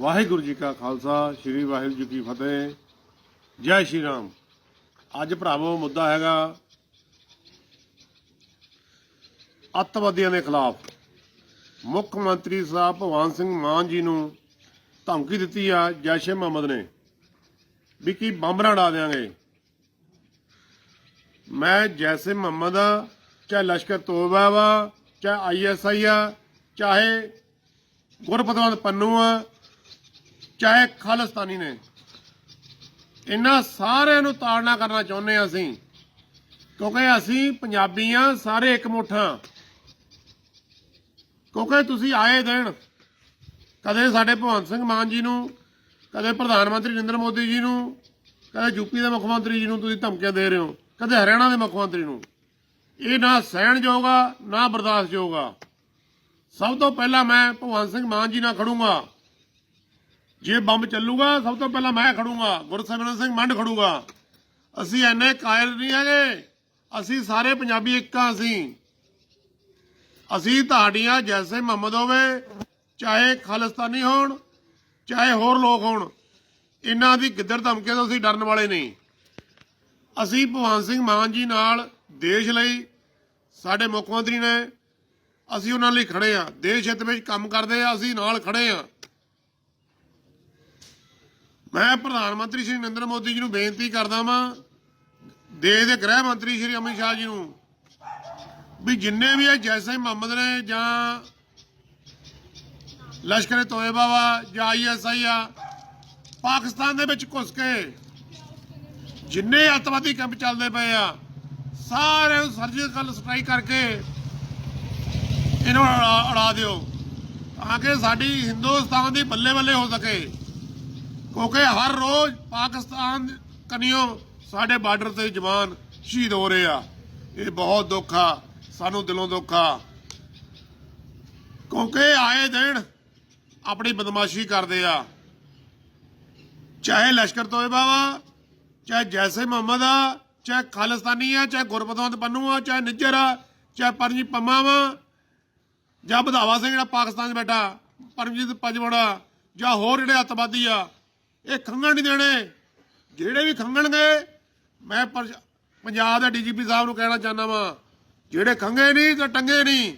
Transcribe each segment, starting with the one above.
ਵਾਹਿਗੁਰੂ ਜੀ ਕਾ ਖਾਲਸਾ, ਸ੍ਰੀ ਵਾਹਿਗੁਰੂ ਜੀ ਕੀ ਫਤਿਹ। ਜੈ ਸ਼੍ਰੀ ਰਾਮ। ਅੱਜ ਭਰਾਵੋ, ਮੁੱਦਾ ਹੈਗਾ ਅੱਤਵਾਦੀਆਂ ਦੇ ਖਿਲਾਫ। ਮੁੱਖ ਮੰਤਰੀ ਸਾਹਿਬ ਭਗਵਾਨ ਸਿੰਘ ਮਾਨ ਜੀ ਨੂੰ ਧਮਕੀ ਦਿੱਤੀ ਆ ਜੈਸ਼ੇ ਮੁਹੰਮਦ ਨੇ ਵੀ ਕੀ ਬੰਬ ਨਾ ਡਾ ਦੇਾਂਗੇ ਮੈਂ ਜੈਸੇ ਮੁਹੰਮਦ ਆ ਚਾਹੇ ਲਸ਼ਕਰ ਤੋਬਾ ਵਾ, ਚਾਹੇ ਆਈਐਸਆਈ ਆ, ਚਾਹੇ ਗੁਰਪਤਵੰਤ ਪੰਨੂ ਆ ਚਾਹੇ ਖਾਲਿਸਤਾਨੀ ਨੇ। ਇਹਨਾਂ ਸਾਰਿਆਂ ਨੂੰ ਤਾੜਨਾ ਕਰਨਾ ਚਾਹੁੰਦੇ ਹਾਂ ਅਸੀਂ। ਕਿਉਂਕਿ ਅਸੀਂ ਪੰਜਾਬੀ ਆ ਸਾਰੇ ਇੱਕ ਮੁੱਠਾਂ ਕਿਉਂਕਿ ਤੁਸੀਂ ਆਏ ਦਿਨ ਕਦੇ ਸਾਡੇ ਭਗਵੰਤ ਸਿੰਘ ਮਾਨ ਜੀ ਨੂੰ, ਕਦੇ ਪ੍ਰਧਾਨ ਮੰਤਰੀ ਨਰਿੰਦਰ ਮੋਦੀ ਜੀ ਨੂੰ, ਕਦੇ ਯੂਪੀ ਦੇ ਮੁੱਖ ਮੰਤਰੀ ਜੀ ਨੂੰ ਤੁਸੀਂ ਧਮਕੀਆਂ ਦੇ ਰਹੇ ਹੋ, ਕਦੇ ਹਰਿਆਣਾ ਦੇ ਮੁੱਖ ਮੰਤਰੀ ਨੂੰ। ਇਹ ਨਾ ਸਹਿਣਯੋਗ ਆ, ਨਾ ਬਰਦਾਸ਼ਤਯੋਗ ਆ। ਸਭ ਤੋਂ ਪਹਿਲਾਂ ਮੈਂ ਭਗਵੰਤ ਸਿੰਘ ਮਾਨ ਜੀ ਨਾਲ ਖੜੂੰਗਾ। ਜੇ ਬੰਬ ਚੱਲੂਗਾ, ਸਭ ਤੋਂ ਪਹਿਲਾਂ ਮੈਂ ਖੜੂੰਗਾ, ਗੁਰਸਿਮਰਨ ਸਿੰਘ ਮੰਡ ਖੜੂਗਾ। ਅਸੀਂ ਐਨੇ ਕਾਇਰ ਨਹੀਂ ਹੈਗੇ, ਅਸੀਂ ਸਾਰੇ ਪੰਜਾਬੀ ਇੱਕ ਆ ਅਸੀਂ। ਅਸੀਂ ਤੁਹਾਡੀਆਂ, ਜੈਸੇ ਮੁਹੰਮਦ ਹੋਵੇ, ਚਾਹੇ ਖਾਲਿਸਤਾਨੀ ਹੋਣ, ਚਾਹੇ ਹੋਰ ਲੋਕ ਹੋਣ, ਇਹਨਾਂ ਦੀ ਗਿੱਦੜ ਧਮਕੇ ਤੋਂ ਅਸੀਂ ਡਰਨ ਵਾਲੇ ਨਹੀਂ। ਅਸੀਂ ਭਗਵਾਨ ਸਿੰਘ ਮਾਨ ਜੀ ਨਾਲ ਦੇਸ਼ ਲਈ ਸਾਡੇ ਮੁੱਖ ਮੰਤਰੀ ਨੇ, ਅਸੀਂ ਉਹਨਾਂ ਲਈ ਖੜੇ ਆ ਦੇਸ਼ ਹਿੱਤ ਵਿੱਚ ਕੰਮ ਕਰਦੇ ਆ, ਅਸੀਂ ਨਾਲ ਖੜੇ ਆ ਮੈਂ ਪ੍ਰਧਾਨ ਮੰਤਰੀ ਸ਼੍ਰੀ ਨਰਿੰਦਰ ਮੋਦੀ ਜੀ ਨੂੰ ਬੇਨਤੀ ਕਰਦਾ ਵਾਂ ਦੇਸ਼ ਦੇ ਗ੍ਰਹਿ ਮੰਤਰੀ ਸ਼੍ਰੀ ਅਮਿਤ ਸ਼ਾਹ ਜੀ ਨੂੰ, ਵੀ ਜਿੰਨੇ ਵੀ ਇਹ ਜੈਸੇ ਮੁਹੰਮਦ ਨੇ ਜਾਂ ਲਸ਼ਕਰ ਤੋਇਬਾ ਵਾ ਜਾਂ ਆਈਐਸਆਈ ਆ, ਪਾਕਿਸਤਾਨ ਦੇ ਵਿੱਚ ਘੁਸ ਕੇ ਜਿੰਨੇ ਅੱਤਵਾਦੀ ਕੈਂਪ ਚੱਲਦੇ ਪਏ ਆ ਸਾਰੇ ਸਰਜੀਕਲ ਸਟ੍ਰਾਈਕ ਕਰਕੇ ਇਹਨਾਂ ਉਡਾ ਉਡਾ ਦਿਓ, ਤਾਂ ਕਿ ਸਾਡੀ ਹਿੰਦੁਸਤਾਨ ਦੀ ਬੱਲੇ ਬੱਲੇ ਹੋ ਸਕੇ। ਕਿਉਂਕਿ ਹਰ ਰੋਜ਼ ਪਾਕਿਸਤਾਨ ਕਨਿਓ ਸਾਡੇ ਬਾਰਡਰ ਤੇ ਜਵਾਨ ਸ਼ਹੀਦ ਹੋ ਰਹੇ ਆ। ਇਹ ਬਹੁਤ ਦੁੱਖ ਆ, ਸਾਨੂੰ ਦਿਲੋਂ ਦੁੱਖ ਆ। ਕਿਉਂਕਿ ਆਏ ਦਿਨ ਆਪਣੀ ਬਦਮਾਸ਼ੀ ਕਰਦੇ ਆ। ਚਾਹੇ ਲਸ਼ਕਰ ਤੋਇਬਾ ਵਾ, ਚਾਹੇ ਜੈਸੇ ਮੁਹੰਮਦ ਆ, ਚਾਹੇ ਖਾਲਿਸਤਾਨੀ ਆ, ਚਾਹੇ ਗੁਰਪਤਵੰਤ ਪੰਨੂ ਆ, ਚਾਹੇ ਨਿੱਜਰ ਆ, ਚਾਹੇ ਪਰਮਜੀਤ ਪੰਮਾ ਵਾ, ਜਾਂ ਵਧਾਵਾ ਸਿੰਘ ਜਿਹੜਾ ਪਾਕਿਸਤਾਨ 'ਚ ਬੈਠਾ, ਪਰਮਜੀਤ ਪੰਜਵੜਾ, ਜਾਂ ਹੋਰ ਜਿਹੜੇ ਅੱਤਵਾਦੀ ਆ ਇਹ ਖੰਗਣ ਨਹੀਂ ਦੇਣੇ। ਜਿਹੜੇ ਵੀ ਖੰਗਣਗੇ ਮੈਂ ਪੰਜਾਬ ਦੇ ਡੀਜੀਪੀ ਸਾਹਿਬ ਨੂੰ ਕਹਿਣਾ ਚਾਹੁੰਦਾ ਵਾਂ, ਜਿਹੜੇ ਖੰਗੇ ਨਹੀਂ ਤੇ ਟੰਗੇ ਨਹੀਂ,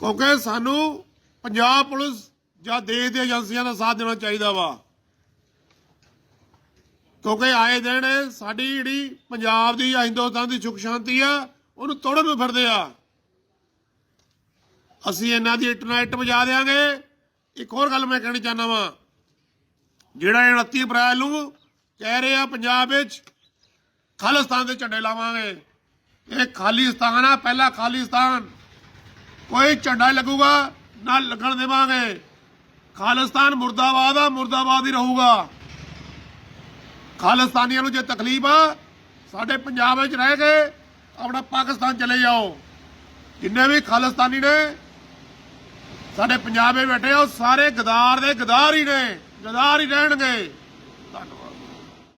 ਕਿਉਂਕਿ ਸਾਨੂੰ ਪੰਜਾਬ ਪੁਲਿਸ ਜਾਂ ਦੇਸ਼ ਦੀਆਂ ਏਜੰਸੀਆਂ ਦਾ ਸਾਥ ਦੇਣਾ ਚਾਹੀਦਾ ਵਾ। ਕਿਉਂਕਿ ਆਏ ਦਿਨ ਸਾਡੀ ਜਿਹੜੀ ਪੰਜਾਬ ਦੀ ਜਾਂ ਹਿੰਦੁਸਤਾਨ ਦੀ ਸੁਖ ਸ਼ਾਂਤੀ ਆ, ਉਹਨੂੰ ਤੋੜਨ ਨੂੰ ਫਿਰਦੇ ਆ। ਅਸੀਂ ਇਹਨਾਂ ਦੀ ਇੰਟਰਨੈਟ ਵਜਾ ਦੇਾਂਗੇ ਇੱਕ ਹੋਰ ਗੱਲ ਮੈਂ ਕਹਿਣੀ ਚਾਹੁੰਦਾ ਵਾਂ ਜਿਹੜਾ ਇਹ 29 ਅਪ੍ਰੈਲ ਨੂੰ ਕਹਿ ਰਹੇ ਆ ਪੰਜਾਬ ਵਿੱਚ, ਖਾਲਿਸਤਾਨ ਦੇ ਝੰਡੇ ਲਾਵਾਂਗੇ। ਇਹ ਖਾਲਿਸਤਾਨ ਆ, ਪਹਿਲਾ ਖਾਲਿਸਤਾਨ। ਕੋਈ ਝੰਡਾ ਲੱਗੂਗਾ, ਨਾ ਲੱਗਣ ਦੇਵਾਂਗੇ। ਖਾਲਿਸਤਾਨ ਮੁਰਦਾਬਾਦ ਆ, ਮੁਰਦਾਬਾਦ ਹੀ ਰਹੂਗਾ। ਖਾਲਿਸਤਾਨੀਆਂ ਨੂੰ ਜੇ ਤਕਲੀਫ ਆ, ਸਾਡੇ ਪੰਜਾਬ ਵਿੱਚ ਰਹਿ ਕੇ ਆਪਣਾ ਪਾਕਿਸਤਾਨ ਚਲੇ ਜਾਓ। ਜਿੰਨੇ ਵੀ ਖਾਲਿਸਤਾਨੀ ਨੇ, ਸਾਡੇ ਪੰਜਾਬ ਵਿੱਚ ਬੈਠੇ ਆ, ਉਹ ਸਾਰੇ ਗਦਾਰ ਦੇ ਗਦਾਰ ਹੀ ਨੇ। ਗਦਾਰ ਹੀ ਰਹਿਣਗੇ।